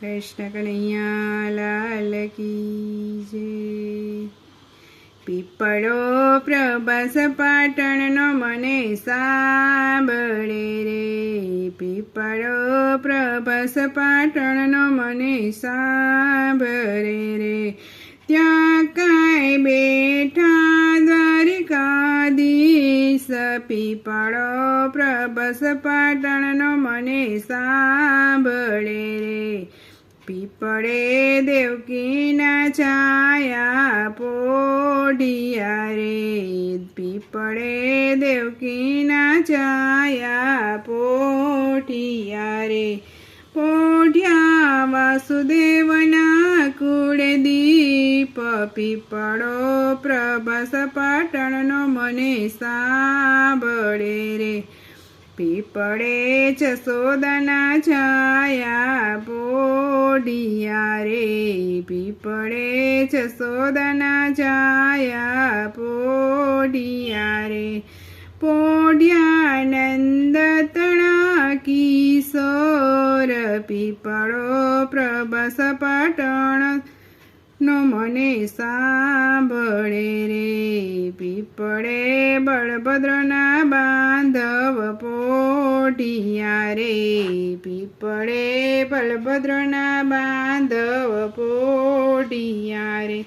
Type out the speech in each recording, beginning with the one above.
કૃષ્ણ કનૈયા લાલ પીપળો પ્રભાસ પાટણનો મને સાંભળે રે. પીપળો પ્રભાસ પાટણનો મને સાંભળે રે. ત્યાં કાંઈ બેઠા દ્વારિકાધીશ પીપળો પ્રભસ પાટણનો મને સાંભળે રે. પીપળે દેવકીના છાયા પોઢિયા રે. પીપળે દેવકીના છાયા પોઢિયા રે. પોઢ્યા વાસુદેવના દીપ પીપળો પ્રભસ પાટણનો મને સાંભળે રે. પીપળે જસોદના છાયા પોડિયા રે. પીપળે જસોદના છાયા પોડિયા રે. પોડ્યાનંદ તણા કિશોર, પીપળો પ્રભાસ પાટણ મને સાંભળે રે. પીપળે બળભદ્રના બાંધવ પોઢિયા રે. પીપળે બળભદ્રના બાંધવ પોઢિયા રે.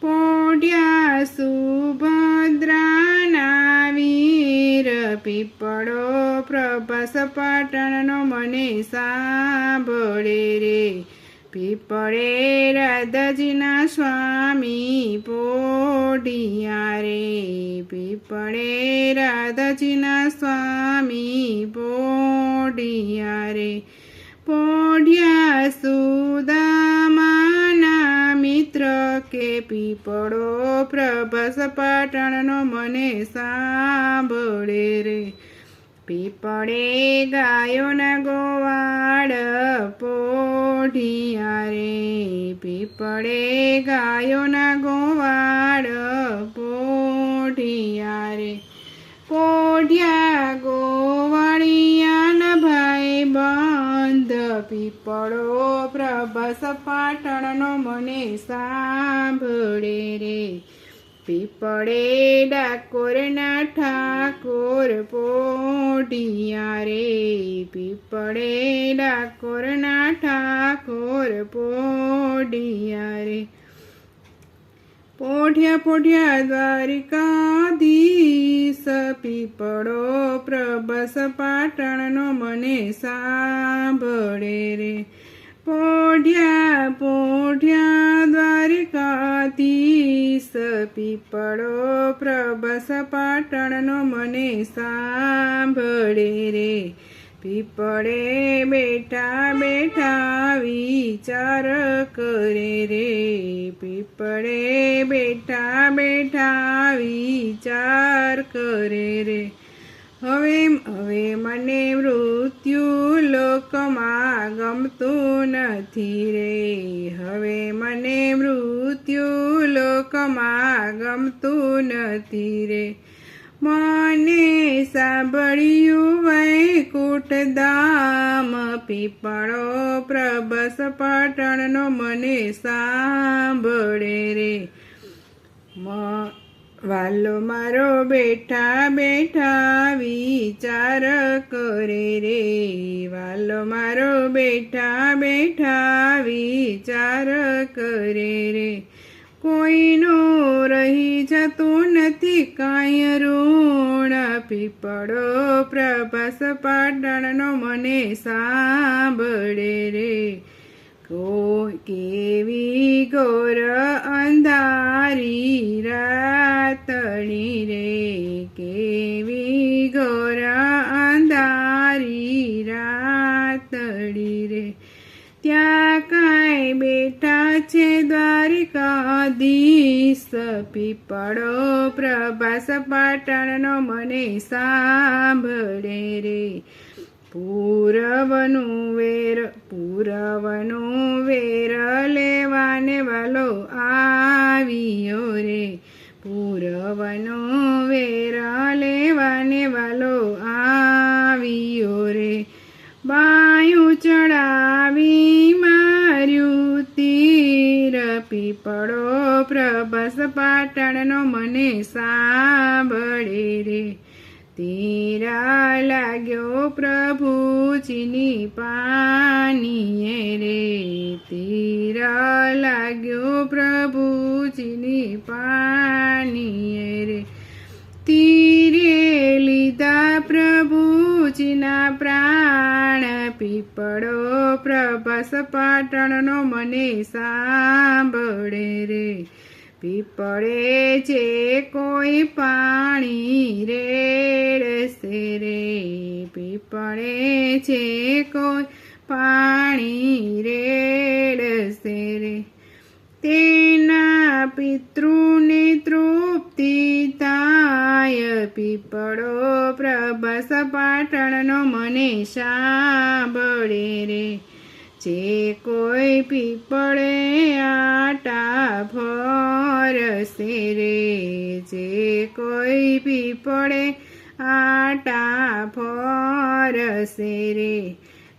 પોઢ્યા સુભદ્રાના વીર પીપળો પ્રભાસ પાટણનો મને સાંભળે રે. પીપળે રાધાજીના સ્વામી પોઢિયા રે પીપળે રાધાજીના સ્વામી પોઢિયા રે પોઢિયા સુદામાના મિત્ર કે પીપળો પ્રભાસ પાટણનો મને સાંભળે રે. પીપળે ગાયોના ગોવાળ પોઢિયા રે. પીપળે ગાયોના ગોવાળ પોઢિયા રે. પોઢિયા ગોવાળિયાના ભાઈ બંધ. પીપળો પ્રભાસ પાટણનો મને સાંભળે રે. પીપળે ડાકોરના ઠાકોર પોઢિયા રે. પીપળે ડાકોરના ઠાકોર પોઢિયા રે. પોઢ્યા પોઢ્યા દ્વારિકાધીશ, પીપળો પ્રબસ પાટણનો મને સાંભળે રે. પોઠિયા પોઢ્યા દ્વારિકાધીશ પીપળો પ્રબસ પાટણનો મને સાંભળે રે. પીપળે બેઠા બેઠા વિચાર કરે રે. પીપળે બેઠા બેઠા વિચાર કરે રે. હવે હવે મને મૃત્યુ લોકમાં ગમતું નથી રે. હવે મને મૃત્યુ લોકમાં ગમતું નથી રે. મને સાંભળ્યું વૈકુટ દામ પીપળો પ્રભસ પાટણનો મને સાંભળે રે. વાલો મારો બેઠા બેઠા વિચાર કરે રે. વાલો મારો બેઠા બેઠા વિચાર કરે રે. કોઈનું રહી જતું નથી કાંઈ ઋણ. પીપળો પ્રભાસ પાટણનો મને સાંભળે રે. કોઈ કેવી ગોર અંધારી રાતણી રે કેવી ગોરા અંધારી રાતડી રે ત્યાં કાંઈ બેઠા છે દ્વારિકાધીશ પીપળો પ્રભાસ પાટણનો મને સાંભળે રે પૂરવનું વેર પૂરવનું વેર લેવાને વાલો આવ્યો રે પૂરવનો વેરા લેવાને વાલો આવ્યો રે બાયું ચડાવી માર્યું તીર પીપળો પ્રભસ પાટણનો મને સાંભળે રે તીરા લાગ્યો પ્રભુજીની પાનીએ પીપળો પ્રભાસ પાટણનો મને સાંભળે રે. પીપળે જે કોઈ પાણી રેડશે રે. પીપળે જે કોઈ પાણી રેડશે રે. તેના પિતૃને તૃપ્તિ થાય પીપળો પ્રભાસ પાટણનો મને સાંભળે રે. જે કોઈ પીપળે આટા ભરશે રે. જે કોઈ પીપળે આટા ભરશે રે.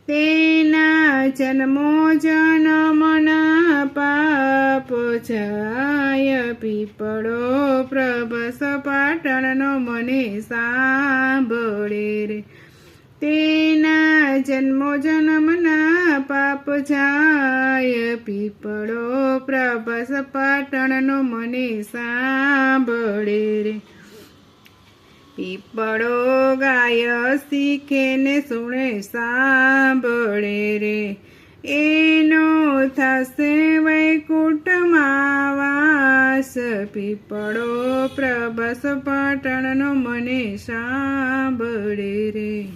તેના જન્મો જન્મના પાપ જાય પીપળો પ્રભસ પાટણનો મને સાંભળે રે. તેના જન્મો જન્મના પાપ જાય પીપળો પ્રભસ પાટણનો મને સાંભળે રે. પીપળો ગાય શીખે ને સુણે સાંભળે રે. એનો થશે વૈકુંઠમાં વાસ. પીપળો પ્રભસ પાટણનો મને સાંભળે રે.